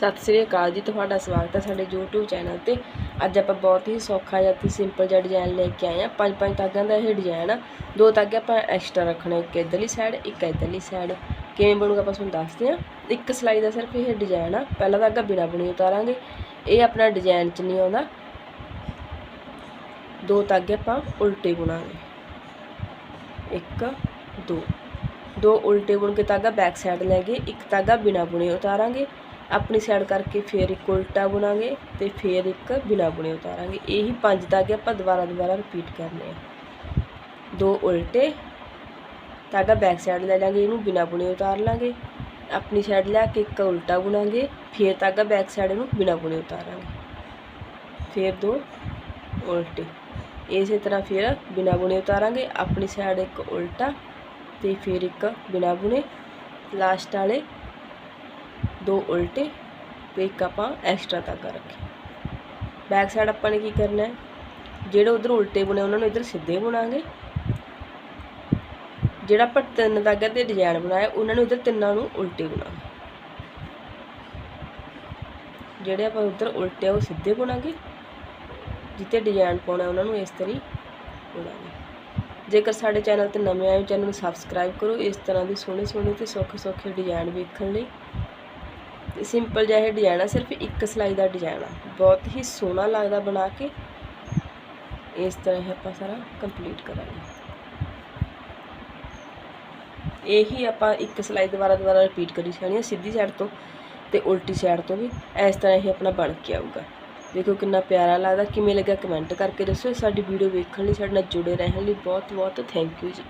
ਸਤਿ ਸ੍ਰੀ ਅਕਾਲ ਜੀ, ਤੁਹਾਡਾ ਸਵਾਗਤ ਹੈ ਸਾਡੇ YouTube ਚੈਨਲ ਤੇ। ਅੱਜ ਆਪਾਂ ਬਹੁਤ ਹੀ ਸੌਖਾ ਜਿਹਾ ਤੇ ਸਿੰਪਲ ਜਿਹਾ ਡਿਜ਼ਾਈਨ ਲੈ ਕੇ ਆਏ ਆ ਪੰਜ ਪੰਜ ਤਾਗਿਆਂ ਦਾ ਇਹ ਡਿਜ਼ਾਈਨ ਆ। ਦੋ ਤਾਗੇ ਆਪਾਂ ਐਕਸਟਰਾ ਰੱਖਣੇ, ਇੱਕ ਇੱਧਰਲੀ ਸਾਈਡ ਇੱਕ ਇੱਧਰਲੀ ਸਾਈਡ ਕਿਵੇਂ ਬਣੂਗਾ ਆਪਾਂ ਤੁਹਾਨੂੰ ਦੱਸਦੇ ਆ ਇੱਕ ਸਲਾਈ ਦਾ ਸਿਰਫ ਇਹ ਡਿਜ਼ਾਈਨ ਆ। ਪਹਿਲਾ ਤਾਗਾ ਬਿਨਾ ਬੁਣੀ ਉਤਾਰਾਂਗੇ। ਇਹ ਆਪਣਾ ਡਿਜ਼ਾਈਨ ਚ ਨਹੀਂ ਆਉਂਦਾ। ਦੋ ਤਾਗੇ ਆਪਾਂ ਉਲਟੇ ਬੁਣਾਂਗੇ। ਇੱਕ, ਦੋ। ਦੋ ਉਲਟੇ ਬੁਣ ਕੇ ਤਾਗਾ ਬੈਕ ਸਾਈਡ ਲੈ ਗਏ ਇੱਕ ਤਾਗਾ ਬਿਨਾ ਬੁਣੇ ਉਤਾਰਾਂਗੇ। ਆਪਣੀ ਸਾਈਡ ਕਰਕੇ ਫੇਰ ਇੱਕ ਉਲਟਾ ਬੁਣਾਂਗੇ ਤੇ ਫੇਰ ਇੱਕ ਬਿਨਾ ਬੁਣੇ ਉਤਾਰਾਂਗੇ। ਇਹੀ ਪੰਜ ਤਾਗੇ ਆਪਾਂ ਦੁਬਾਰਾ ਦੁਬਾਰਾ ਰਿਪੀਟ ਕਰਨੇ ਆ। ਦੋ ਉਲਟੇ ਤਾਗਾ ਬੈਕ ਸਾਈਡ ਲੈ ਲਾਂਗੇ, ਇਹਨੂੰ ਬਿਨਾ ਬੁਣੇ ਉਤਾਰ ਲਾਂਗੇ। ਆਪਣੀ ਸਾਈਡ ਲਿਆ ਕੇ ਇੱਕ ਉਲਟਾ ਬੁਣਾਂਗੇ, ਫੇਰ ਤਾਗਾ ਬੈਕ ਸਾਈਡ ਨੂੰ ਬਿਨਾ ਬੁਣੇ ਉਤਾਰਾਂਗੇ। ਫੇਰ ਦੋ ਉਲਟੇ, ਇਸੇ ਤਰ੍ਹਾਂ ਫਿਰ ਬਿਨਾ ਬੁਣੇ ਉਤਾਰਾਂਗੇ, ਆਪਣੀ ਸਾਈਡ ਇੱਕ ਉਲਟਾ ਤੇ ਫਿਰ ਇੱਕ ਬਿਨਾ ਬੁਣੇ। ਲਾਸਟ ਵਾਲੇ ਦੋ ਉਲਟੇ ਤੇ ਇੱਕ ਆਪਾਂ ਐਕਸਟਰਾ ਧਾਗਾ ਰੱਖਿਆ। ਬੈਕ ਸਾਈਡ ਆਪਾਂ ਨੇ ਕੀ ਕਰਨਾ ਹੈ? ਜਿਹੜੇ ਉਧਰ ਉਲਟੇ ਬੁਣੇ, ਉਹਨਾਂ ਨੂੰ ਇਧਰ ਸਿੱਧੇ ਬੁਣਾਂਗੇ। ਜਿਹੜਾ ਆਪਾਂ ਤਿੰਨ ਤਾਗੇ ਤੇ ਡਿਜ਼ਾਈਨ ਬਣਾਇਆ, ਉਹਨਾਂ ਨੂੰ ਇਧਰ ਤਿੰਨਾਂ ਨੂੰ ਉਲਟੇ ਬੁਣਾਂਗੇ। ਜਿਹੜੇ ਆਪਾਂ ਉਧਰ ਉਲਟੇ ਆ, ਉਹ ਸਿੱਧੇ ਬੁਣਾਂਗੇ। ਜਿੱਤੇ ਡਿਜ਼ਾਈਨ ਪਾਉਣਾ, ਉਹਨਾਂ ਨੂੰ ਇਸ ਤਰੀ ਬੁਣਾਂਗੇ। ਜੇਕਰ ਸਾਡੇ ਚੈਨਲ ਤੇ ਨਵੇਂ ਆਏ ਹੋ, ਚੈਨਲ ਨੂੰ ਸਬਸਕ੍ਰਾਈਬ ਕਰੋ। ਇਸ ਤਰ੍ਹਾਂ ਦੀ ਸੋਹਣੇ ਸੋਹਣੇ ਤੇ ਸੌਖੇ ਸੌਖੇ ਡਿਜ਼ਾਈਨ ਵੇਖਣ ਲਈ ਤੇ ਸਿੰਪਲ ਜਿਹਾ ਇਹ ਡਿਜ਼ਾਈਨ ਆ, ਸਿਰਫ ਇੱਕ ਸਲਾਈ ਦਾ ਡਿਜ਼ਾਈਨ ਆ। ਬਹੁਤ ਹੀ ਸੋਹਣਾ ਲੱਗਦਾ ਬਣਾ ਕੇ। ਇਸ ਤਰ੍ਹਾਂ ਇਹ ਆਪਾਂ ਸਾਰਾ ਕੰਪਲੀਟ ਕਰਾਂਗੇ। ਇਹੀ ਆਪਾਂ ਇੱਕ ਸਲਾਈ ਦੁਬਾਰਾ ਦੁਬਾਰਾ ਰਿਪੀਟ ਕਰੀ ਜਾਣੀ ਆ, ਸਿੱਧੀ ਸਾਈਡ ਤੋਂ ਤੇ ਉਲਟੀ ਸਾਈਡ ਤੋਂ ਵੀ। ਇਸ ਤਰ੍ਹਾਂ ਇਹ ਆਪਣਾ ਬਣ ਕੇ ਆਊਗਾ। ਦੇਖੋ ਕਿੰਨਾ ਪਿਆਰਾ ਲੱਗਦਾ, ਕਿਵੇਂ ਲੱਗਾ ਕਮੈਂਟ ਕਰਕੇ ਦੱਸੋ ਸਾਡੀ ਵੀਡੀਓ ਵੇਖਣ ਲਈ, ਸਾਡੇ ਨਾਲ ਜੁੜੇ ਰਹਿਣ ਲਈ ਬਹੁਤ ਬਹੁਤ ਥੈਂਕ ਯੂ ਜੀ।